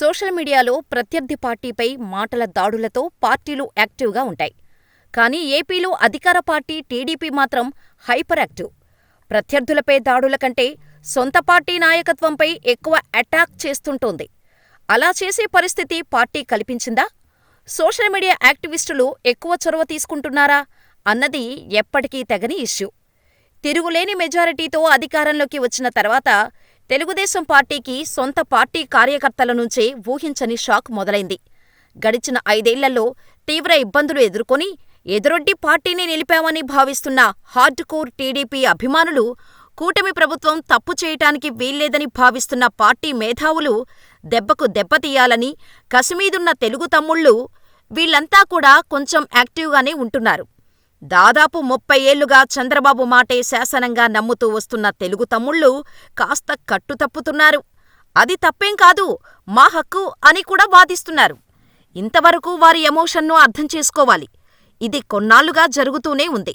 Social మీడియాలో ప్రత్యర్థి పార్టీపై మాటల దాడులతో పార్టీలు యాక్టివ్గా ఉంటాయి. కానీ ఏపీలో అధికార పార్టీ టీడీపీ మాత్రం హైపర్ యాక్టివ్. ప్రత్యర్థులపై దాడుల కంటే సొంత పార్టీ నాయకత్వంపై ఎక్కువ అటాక్ చేస్తుంటోంది. అలా చేసే పరిస్థితి పార్టీ కల్పించిందా? సోషల్ మీడియా యాక్టివిస్టులు ఎక్కువ చొరవ తీసుకుంటున్నారా అన్నది ఎప్పటికీ తెగని ఇష్యూ. తిరుగులేని మెజారిటీతో అధికారంలోకి వచ్చిన తర్వాత తెలుగుదేశం పార్టీకి సొంత పార్టీ కార్యకర్తల నుంచే ఊహించని షాక్ మొదలైంది. గడిచిన ఐదేళ్ళలో తీవ్ర ఇబ్బందులు ఎదుర్కొని ఎదురొడ్డి పార్టీని నిలిపామని భావిస్తున్న హార్డ్ కోర్ టీడీపీ అభిమానులు, కూటమి ప్రభుత్వం తప్పు చేయటానికి వీల్లేదని భావిస్తున్న పార్టీ మేధావులు దెబ్బకు దెబ్బతీయాలని కసిమీదున్న తెలుగు తమ్ముళ్ళు వీళ్ళంతా కూడా కొంచెం యాక్టివ్గానే ఉంటున్నారు. దాదాపు ముప్పై ఏళ్ళుగా చంద్రబాబు మాటే శాసనంగా నమ్ముతూ వస్తున్న తెలుగు తమ్ముళ్ళు కాస్త కట్టుతప్పుతున్నారు. అది తప్పేం కాదు, మా హక్కు అని కూడా వాదిస్తున్నారు. ఇంతవరకు వారి ఎమోషన్ను అర్థం చేసుకోవాలి. ఇది కొన్నాళ్ళుగా జరుగుతూనే ఉంది.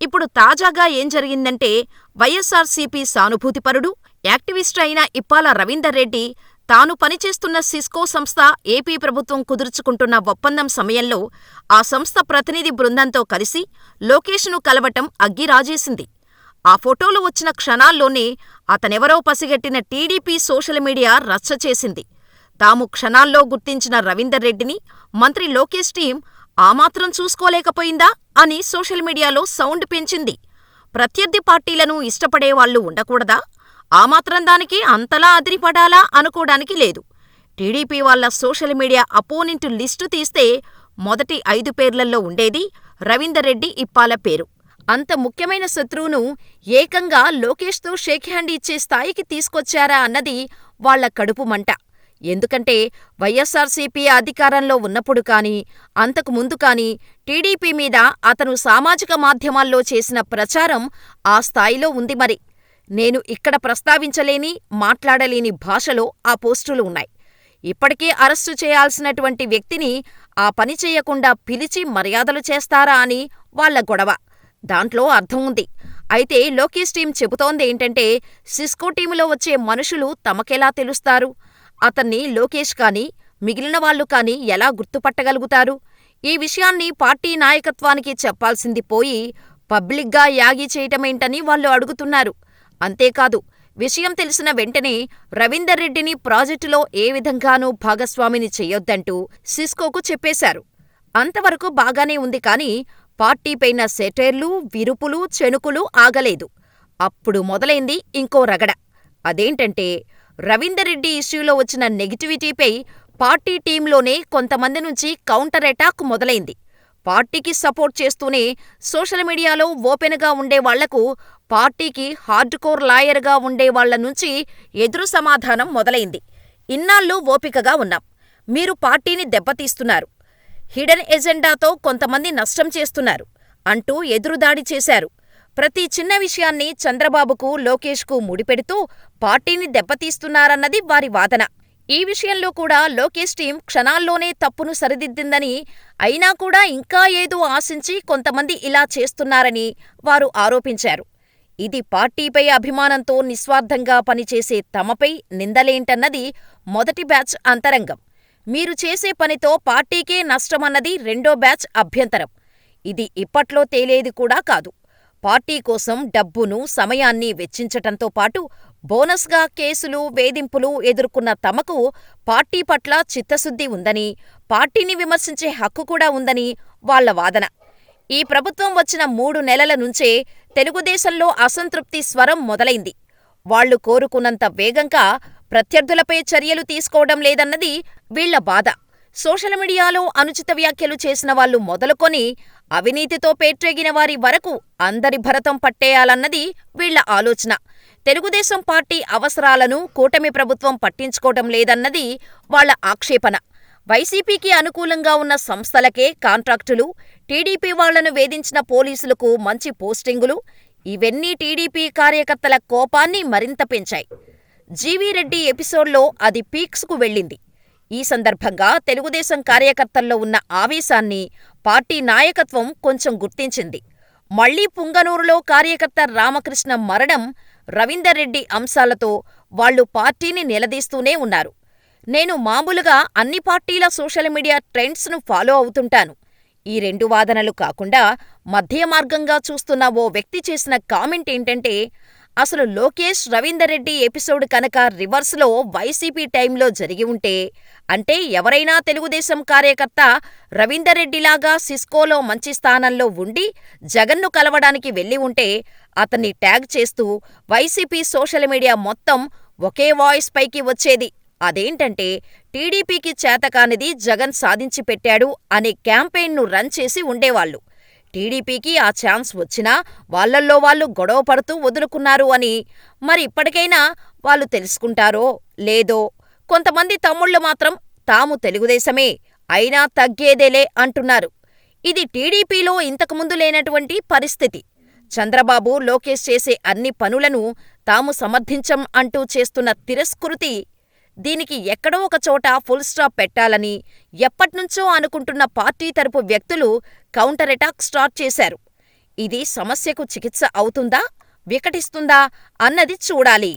ఇప్పుడు తాజాగా ఏం జరిగిందంటే వైఎస్సార్సీపీ సానుభూతిపరుడు, యాక్టివిస్టు అయిన ఇప్పాల రవీందర్ రెడ్డి తాను పనిచేస్తున్న సిస్కో సంస్థ ఏపీ ప్రభుత్వం కుదుర్చుకుంటున్న ఒప్పందం సమయంలో ఆ సంస్థ ప్రతినిధి బృందంతో కలిసి లోకేష్ను కలవటం అగ్గిరాజేసింది. ఆ ఫోటోలు వచ్చిన క్షణాల్లోనే అతనెవరో పసిగట్టిన టీడీపీ సోషల్ మీడియా రచ్చ చేసింది. తాము క్షణాల్లో గుర్తించిన రవీందర్ రెడ్డిని మంత్రి లోకేష్ టీం ఆ మాత్రం చూసుకోలేకపోయిందా అని సోషల్ మీడియాలో సౌండ్ పెంచింది. ప్రత్యర్థి పార్టీలను ఇష్టపడేవాళ్ళు ఉండకూడదా? ఆ మాత్రం దానికి అంతలా అదిరిపడాలా అనుకోడానికి లేదు. టీడీపీ వాళ్ళ సోషల్ మీడియా అపోనెంట్ లిస్టు తీస్తే మొదటి ఐదు పేర్లల్లో ఉండేది రవీందర్ రెడ్డి ఇప్పాల పేరు. అంత ముఖ్యమైన శత్రువును ఏకంగా లోకేష్తో షేక్ హ్యాండ్ ఇచ్చే స్థాయికి తీసుకొచ్చారా అన్నది వాళ్ళ కడుపు మంట. ఎందుకంటే వైఎస్సార్సీపీ అధికారంలో ఉన్నప్పుడు కానీ, అంతకు ముందు కానీ టీడీపీ మీద అతను సామాజిక మాధ్యమాల్లో చేసిన ప్రచారం ఆ స్థాయిలో ఉంది మరి. నేను ఇక్కడ ప్రస్తావించలేని, మాట్లాడలేని భాషలో ఆ పోస్టులు ఉన్నాయి. ఇప్పటికే అరెస్టు చేయాల్సినటువంటి వ్యక్తిని ఆ పని చెయ్యకుండా పిలిచి మర్యాదలు చేస్తారా అని వాళ్ళ గొడవ. దాంట్లో అర్థం ఉంది. అయితే లోకేష్ టీం చెబుతోందేంటంటే సిస్కో టీములో వచ్చే మనుషులు తమకెలా తెలుస్తారు? అతన్ని లోకేష్ కానీ, మిగిలిన వాళ్ళు కానీ ఎలా గుర్తుపట్టగలుగుతారు? ఈ విషయాన్ని పార్టీ నాయకత్వానికి చెప్పాల్సింది పోయి పబ్లిక్గా యాగీ చేయటమేంటని వాళ్ళు అడుగుతున్నారు. అంతేకాదు విషయం తెలిసిన వెంటనే రవీందర్ రెడ్డిని ప్రాజెక్టులో ఏ విధంగానూ భాగస్వామిని చెయ్యొద్దంటూ సిస్కోకు చెప్పేశారు. అంతవరకు బాగానే ఉంది కానీ పార్టీపైన సెటైర్లు, విరుపులు, చెణుకులు ఆగలేదు. అప్పుడు మొదలైంది ఇంకో రగడ. అదేంటంటే రవీందర్ రెడ్డి ఇష్యూలో వచ్చిన నెగిటివిటీపై పార్టీ టీంలోనే కొంతమంది నుంచి కౌంటర్ ఎటాక్ మొదలైంది. పార్టీకి సపోర్ట్ చేస్తూనే సోషల్ మీడియాలో ఓపెన్గా ఉండేవాళ్ళకు పార్టీకి హార్డ్కోర్ లాయర్గా ఉండేవాళ్ళ నుంచి ఎదురు సమాధానం మొదలైంది. ఇన్నాళ్ళూ ఓపికగా ఉన్నాం. మీరు పార్టీని దెబ్బతీస్తున్నారు. హిడెన్ ఎజెండాతో కొంతమంది నష్టం చేస్తున్నారు అంటూ ఎదురుదాడి చేశారు. ప్రతి చిన్న విషయాన్ని చంద్రబాబుకు, లోకేష్కు ముడిపెడుతూ పార్టీని దెబ్బతీస్తున్నారన్నది వారి వాదన. ఈ విషయంలో కూడా లోకేష్ టీం క్షణాల్లోనే తప్పును సరిదిద్దిందని, అయినా కూడా ఇంకా ఏదో ఆశించి కొంతమంది ఇలా చేస్తున్నారని వారు ఆరోపించారు. ఇది పార్టీపై అభిమానంతో నిస్వార్థంగా పనిచేసే తమపై నిందలేంటన్నది మొదటి బ్యాచ్ అంతరంగం. మీరు చేసే పనితో పార్టీకే నష్టమన్నది రెండో బ్యాచ్ అభ్యంతరం. ఇది ఇప్పట్లో తేలేది కూడా కాదు. పార్టీ కోసం డబ్బును, సమయాన్ని వెచ్చించటంతో పాటు బోనస్గా కేసులు, వేధింపులు ఎదుర్కొన్న తమకు పార్టీ పట్ల చిత్తశుద్ధి ఉందని, పార్టీని విమర్శించే హక్కు కూడా ఉందని వాళ్ళ వాదన. ఈ ప్రభుత్వం వచ్చిన మూడు నెలల నుంచే తెలుగుదేశంలో అసంతృప్తి స్వరం మొదలైంది. వాళ్ళు కోరుకున్నంత వేగంగా ప్రత్యర్థులపై చర్యలు తీసుకోవడం లేదన్నది వీళ్ళ బాధ. సోషల్ మీడియాలో అనుచిత వ్యాఖ్యలు చేసిన వాళ్ళు మొదలుకొని అవినీతితో పేట్రేగిన వారి వరకు అందరి భరతం పట్టేయాలన్నది వీళ్ళ ఆలోచన. తెలుగుదేశం పార్టీ అవసరాలను కూటమి ప్రభుత్వం పట్టించుకోవటం లేదన్నది వాళ్ళ ఆక్షేపణ. వైసీపీకి అనుకూలంగా ఉన్న సంస్థలకే కాంట్రాక్టులు, టీడీపీ వాళ్ళను వేధించిన పోలీసులకు మంచి పోస్టింగులు ఇవన్నీ టీడీపీ కార్యకర్తల కోపాన్ని మరింత పెంచాయి. జీవీరెడ్డి ఎపిసోడ్లో అది పీక్స్కు వెళ్ళింది. ఈ సందర్భంగా తెలుగుదేశం కార్యకర్తల్లో ఉన్న ఆవేశాన్ని పార్టీ నాయకత్వం కొంచెం గుర్తించింది. మళ్ళీ పుంగనూరులో కార్యకర్త రామకృష్ణ మరణం, రవీందర్ రెడ్డి అంశాలతో వాళ్ళు పార్టీని నిలదీస్తూనే ఉన్నారు. నేను మామూలుగా అన్ని పార్టీల సోషల్ మీడియా ట్రెండ్స్ను ఫాలో అవుతుంటాను. ఈ రెండు వాదనలు కాకుండా మధ్య మార్గంగా చూస్తున్న ఓ వ్యక్తి చేసిన కామెంట్ ఏంటంటే, అసలు లోకేష్, రవీందర్ రెడ్డి ఎపిసోడ్ కనుక రివర్స్లో వైసీపీ టైంలో జరిగి ఉంటే, అంటే ఎవరైనా తెలుగుదేశం కార్యకర్త రవీందర్ రెడ్డిలాగా సిస్కోలో మంచి స్థానంలో ఉండి జగన్ను కలవడానికి వెళ్ళి ఉంటే, అతన్ని ట్యాగ్ చేస్తూ వైసీపీ సోషల్ మీడియా మొత్తం ఒకే వాయిస్ పైకి వచ్చేది. అదేంటంటే టీడీపీకి చేతకానిది జగన్ సాధించి పెట్టాడు అనే క్యాంపెయిన్ను రన్ చేసి ఉండేవాళ్ళు. టీడీపీకి ఆ ఛాన్స్ వచ్చినా వాళ్ళల్లో వాళ్ళు గొడవ పడుతూ వదులుకున్నారు అని. మరి ఇప్పటికైనా వాళ్ళు తెలుసుకుంటారో లేదో. కొంతమంది తమ్ముళ్ళు మాత్రం తాము తెలుగుదేశమే, అయినా తగ్గేదేలే అంటున్నారు. ఇది టీడీపీలో ఇంతకుముందు లేనటువంటి పరిస్థితి. చంద్రబాబు, లోకేష్ చేసే అన్ని పనులను తాము సమర్థించం అంటూ చేస్తున్న తిరస్కృతి దీనికి ఎక్కడో ఒక చోట ఫుల్ స్టాప్ పెట్టాలని ఎప్పట్నుంచో అనుకుంటున్న పార్టీ తరపు వ్యక్తులు కౌంటర్ ఎటాక్ స్టార్ట్ చేశారు. ఇది సమస్యకు చికిత్స అవుతుందా, వికటిస్తుందా అన్నది చూడాలి.